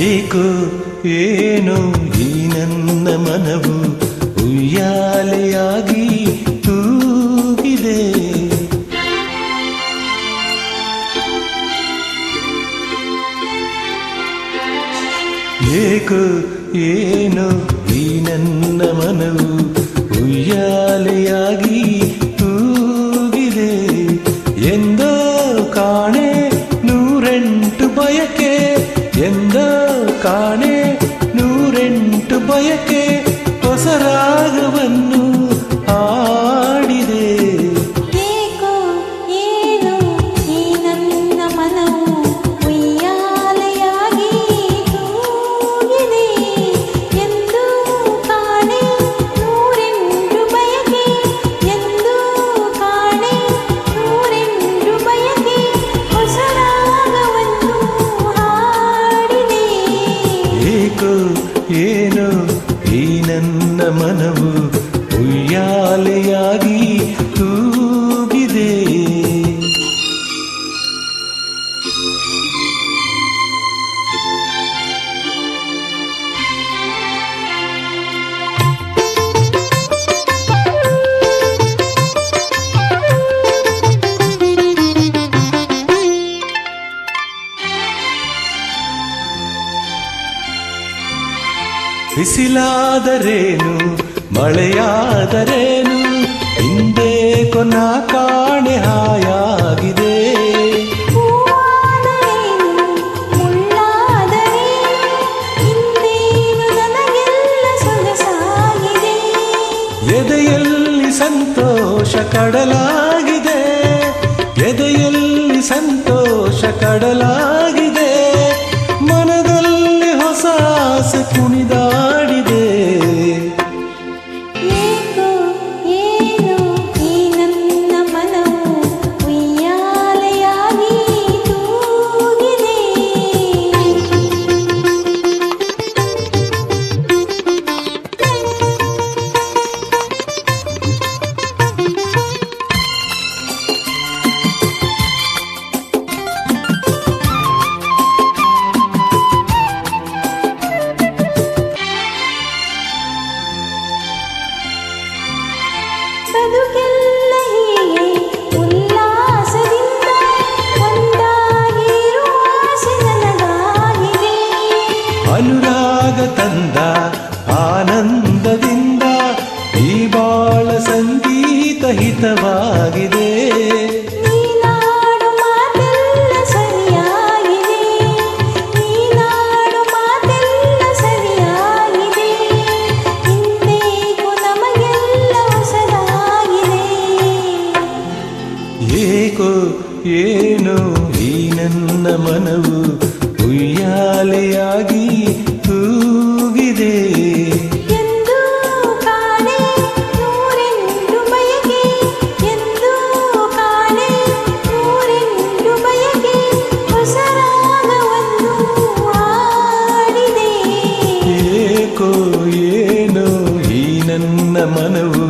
ಏಕೋ ಏನೋ ಈ ನನ್ನ ಮನವು ಉಯ್ಯಾಲೆಯಾಗಿ ತೂಗಿದೆ ಏಕೋ ಏನೋ ಈ ನನ್ನ ಮನವು ಉಯ್ಯಾಲೆಯಾಗಿ ಹೊಸ ಆಡಿದೆ. ಏಕೋ ಏನು? ಈ ನನ್ನ ಮನವು ಉಯ್ಯಾಲೆಯಾಗಿ ತೂಗಿದೆ ಎಂದು ಕಾಣೆ ನೂರೆಂಟು ಬಯಕೆ ಎಂದು ಕಾಣೆ ನೂರೆಂಟು ಬಯಕೆ ಹೊಸರಾಗವನ್ನು ಆಡಿದೆ ಏಕೋ ಏನೋ? ಈ ನನ್ನ ಬಿಸಿಲಾದರೇನು ಮಳೆಯಾದರೇನು ಹಿಂದೆ ಕೊನ ಕಾಣೆ ಹಾಯಾಗಿದೆ. ಎದೆಯಲ್ಲಿ ಸಂತೋಷ ಕಡಲಾಗಿದೆ ಎದೆಯಲ್ಲಿ ಸಂತೋಷ ಕಡಲಾಗಿದೆ. ಅನುರಾಗ ತಂದ ಆನಂದದಿಂದ ಈ ಬಾಳ ಸಂಗೀತ ಹಿತವಾಗಿದೆ ಏನೋ? ಈ ನನ್ನ ಮನವು ಉಯ್ಯಾಲೆಯಾಗಿ ತೂಗಿದೆ. ಏಕೋ ಏನೋ ಈ ನನ್ನ ಮನವು